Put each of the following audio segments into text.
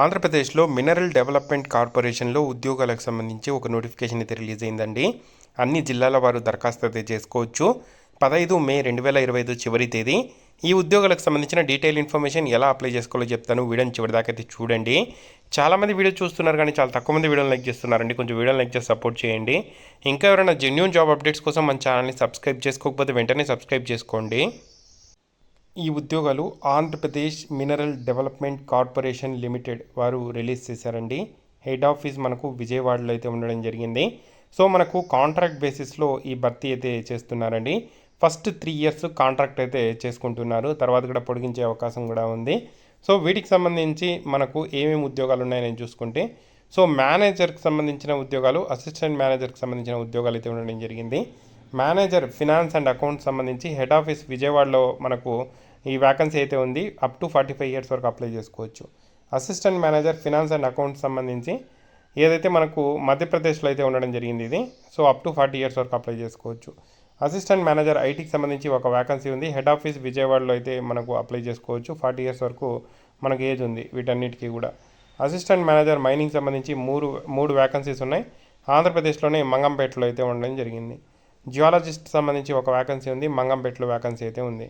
ఆంధ్రప్రదేశ్లో mineral development కార్పొరేషన్లో ఉద్యోగాలకు సంబంధించి ఒక నోటిఫికేషన్ అయితే రిలీజ్ అయిందండి. అన్ని జిల్లాల వారు దరఖాస్తు అయితే చేసుకోవచ్చు. పదహైదు మే రెండు వేల ఇరవై ఐదు చివరి తేదీ. ఈ ఉద్యోగాలకు సంబంధించిన డీటెయిల్ ఇన్ఫర్మేషన్ ఎలా అప్లై చేసుకోవాలో చెప్తాను. వీడియోని చివరిదాకా అయితే చూడండి. చాలామంది వీడియో చూస్తున్నారు కానీ చాలా తక్కువ మంది వీడియోని లైక్ చేస్తున్నారండి. కొంచెం వీడియోని లైక్ చేసి సపోర్ట్ చేయండి. ఇంకా ఎవరైనా జెన్యున్ జాబ్ అప్డేట్స్ కోసం మన ఛానల్ని సబ్స్క్రైబ్ చేసుకోకపోతే వెంటనే సబ్స్క్రైబ్ చేసుకోండి. ఈ ఉద్యోగాలు Andhra Pradesh mineral development corporation limited వారు రిలీజ్ చేశారండి. హెడ్ ఆఫీస్ మనకు విజయవాడలో అయితే ఉండడం జరిగింది. సో మనకు కాంట్రాక్ట్ బేసిస్లో ఈ భర్తీ అయితే చేస్తున్నారండి. ఫస్ట్ త్రీ ఇయర్స్ కాంట్రాక్ట్ అయితే చేసుకుంటున్నారు. తర్వాత కూడా పొడిగించే అవకాశం కూడా ఉంది. సో వీటికి సంబంధించి మనకు ఏమేమి ఉద్యోగాలు ఉన్నాయని చూసుకుంటే సో మేనేజర్కి సంబంధించిన ఉద్యోగాలు అసిస్టెంట్ మేనేజర్కి సంబంధించిన ఉద్యోగాలు అయితే ఉండడం జరిగింది. మేనేజర్ ఫినాన్స్ అండ్ అకౌంట్స్ సంబంధించి హెడ్ ఆఫీస్ విజయవాడలో మనకు ఈ వ్యాకెన్సీ అయితే ఉంది up to forty five years వరకు అప్లై చేసుకోవచ్చు. Assistant manager finance and accounts సంబంధించి ఏదైతే మనకు మధ్యప్రదేశ్లో అయితే ఉండడం జరిగింది ఇది so up to forty years వరకు అప్లై చేసుకోవచ్చు. అసిస్టెంట్ మేనేజర్ ఐటీకి సంబంధించి ఒక వ్యాకన్సీ ఉంది హెడ్ ఆఫీస్ విజయవాడలో అయితే మనకు అప్లై చేసుకోవచ్చు. ఫార్టీ ఇయర్స్ వరకు మనకు ఏజ్ ఉంది వీటన్నిటికీ కూడా. అసిస్టెంట్ మేనేజర్ మైనింగ్ సంబంధించి మూడు మూడు వ్యాకన్సీస్ ఉన్నాయి. ఆంధ్రప్రదేశ్లోనే మంగంపేటలో అయితే ఉండడం జరిగింది. జియాలజిస్ట్ సంబంధించి ఒక వ్యాకెన్సీ ఉంది మంగంపేటలో వ్యాకెన్సీ అయితే ఉంది.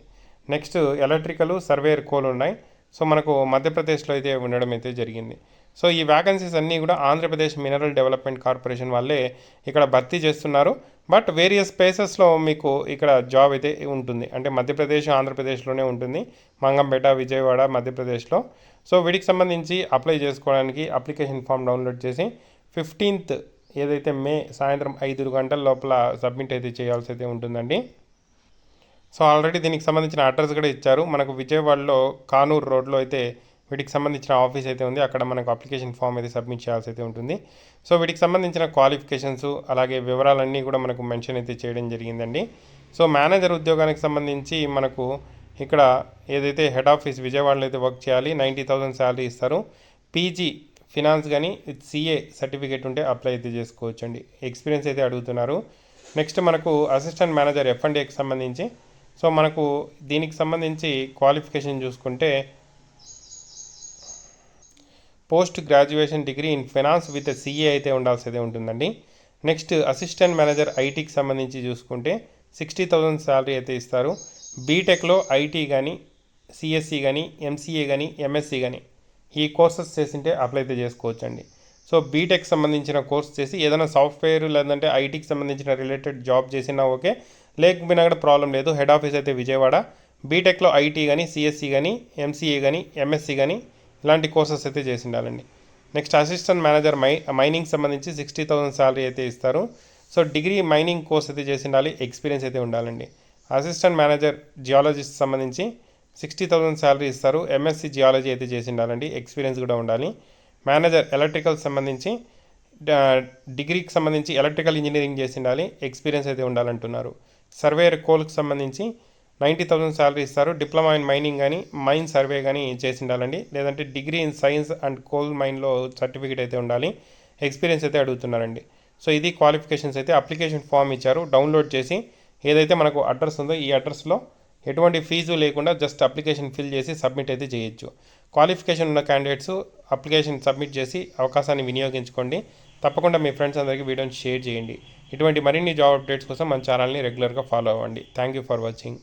నెక్స్ట్ ఎలక్ట్రికల్ సర్వేయర్ కోలు ఉన్నాయి. సో మనకు మధ్యప్రదేశ్లో అయితే ఉండడం అయితే జరిగింది. సో ఈ వ్యాకెన్సీస్ అన్నీ కూడా ఆంధ్రప్రదేశ్ మినరల్ డెవలప్మెంట్ కార్పొరేషన్ వాళ్ళే ఇక్కడ భర్తీ చేస్తున్నారు. బట్ వేరియస్ ప్లేసెస్లో మీకు ఇక్కడ జాబ్ అయితే ఉంటుంది. అంటే మధ్యప్రదేశ్ ఆంధ్రప్రదేశ్లోనే ఉంటుంది. మంగంపేట విజయవాడ మధ్యప్రదేశ్లో. సో వీటికి సంబంధించి అప్లై చేసుకోవడానికి అప్లికేషన్ ఫామ్ డౌన్లోడ్ చేసి ఫిఫ్టీన్త్ ఏదైతే మే సాయంత్రం ఐదు గంటల లోపల సబ్మిట్ అయితే చేయాల్సి అయితే ఉంటుందండి. సో ఆల్రెడీ దీనికి సంబంధించిన అడ్రస్ కూడా ఇచ్చారు. మనకు విజయవాడలో కానూరు రోడ్లో అయితే వీటికి సంబంధించిన ఆఫీస్ అయితే ఉంది. అక్కడ మనకు అప్లికేషన్ ఫామ్ అయితే సబ్మిట్ చేయాల్సి అయితే ఉంటుంది. సో వీటికి సంబంధించిన క్వాలిఫికేషన్స్ అలాగే వివరాలన్నీ కూడా మనకు మెన్షన్ అయితే చేయడం జరిగిందండి. సో మేనేజర్ ఉద్యోగానికి సంబంధించి మనకు ఇక్కడ ఏదైతే హెడ్ ఆఫీస్ విజయవాడలో అయితే వర్క్ చేయాలి నైంటీ థౌసండ్ శాలరీ ఇస్తారు. పీజీ ఫినాన్స్ కానీ సిఏ సర్టిఫికేట్ ఉంటే అప్లై అయితే చేసుకోవచ్చు అండి ఎక్స్పీరియన్స్ అయితే అడుగుతున్నారు. నెక్స్ట్ మనకు అసిస్టెంట్ మేనేజర్ ఎఫ్ అండ్ ఏకి సంబంధించి. సో మనకు దీనికి సంబంధించి క్వాలిఫికేషన్ చూసుకుంటే post graduation degree in finance with CA అయితే ఉండాల్సి ఉంటుందండి. నెక్స్ట్ అసిస్టెంట్ మేనేజర్ ఐటీకి సంబంధించి చూసుకుంటే సిక్స్టీ థౌజండ్ శాలరీ అయితే ఇస్తారు. బీటెక్లో ఐటీ కానీ సిఎస్సి కానీ ఎంసీఏ కానీ ఎంఎస్సి కానీ ఈ కోర్సెస్ చేసింటే అప్లై అయితే చేసుకోవచ్చు అండి సో బీటెక్ సంబంధించిన కోర్స్ చేసి ఏదైనా సాఫ్ట్వేర్ లేదంటే ఐటీకి సంబంధించిన రిలేటెడ్ జాబ్ చేసినా ఓకే. లేకపోయినా కూడా ప్రాబ్లం లేదు. హెడ్ ఆఫీస్ అయితే విజయవాడ. బీటెక్లో ఐటీ కానీ సిఎస్సి కానీ ఎంసీఏ కానీ ఎంఎస్సి కానీ ఇలాంటి కోర్సెస్ అయితే చేసి ఉండాలండి next assistant manager my mining సంబంధించి సిక్స్టీ థౌసండ్ శాలరీ అయితే ఇస్తారు. సో డిగ్రీ మైనింగ్ కోర్స్ అయితే చేసి ఉండాలి ఎక్స్పీరియన్స్ అయితే ఉండాలండి. అసిస్టెంట్ మేనేజర్ జియాలజిస్ట్ సంబంధించి సిక్స్టీ థౌసండ్ శాలరీ ఇస్తారు. ఎంఎస్సి జియాలజీ అయితే చేసి ఉండాలండి ఎక్స్పీరియన్స్ కూడా ఉండాలి. మేనేజర్ ఎలక్ట్రికల్ సంబంధించి డిగ్రీకి సంబంధించి ఎలక్ట్రికల్ ఇంజనీరింగ్ చేసి ఉండాలి ఎక్స్పీరియన్స్ అయితే ఉండాలంటున్నారు. సర్వేయర్ కోల్కి సంబంధించి నైంటీ థౌసండ్ శాలరీ ఇస్తారు. డిప్లొమా ఇన్ మైనింగ్ కానీ మైన్ సర్వే కానీ చేసి ఉండాలండి లేదంటే degree in science and coal మైన్లో certificate అయితే ఉండాలి. ఎక్స్పీరియన్స్ అయితే అడుగుతున్నారండి. సో ఇది క్వాలిఫికేషన్స్ అయితే అప్లికేషన్ ఫామ్ ఇచ్చారు. డౌన్లోడ్ చేసి ఏదైతే మనకు అడ్రస్ ఉందో ఈ అడ్రస్లో ఎటువంటి ఫీజు లేకుండా జస్ట్ అప్లికేషన్ ఫిల్ చేసి సబ్మిట్ అయితే చేయొచ్చు. క్వాలిఫికేషన్ ఉన్న క్యాండిడేట్స్ అప్లికేషన్ సబ్మిట్ చేసి అవకాశాన్ని వినియోగించుకోండి. తప్పకుండా మీ ఫ్రెండ్స్ అందరికీ వీడియోని షేర్ చేయండి. ఇటువంటి మరిన్ని జాబ్ అప్డేట్స్ కోసం మన ఛానల్ని రెగ్యులర్గా ఫాలో అవ్వండి. Thank you for watching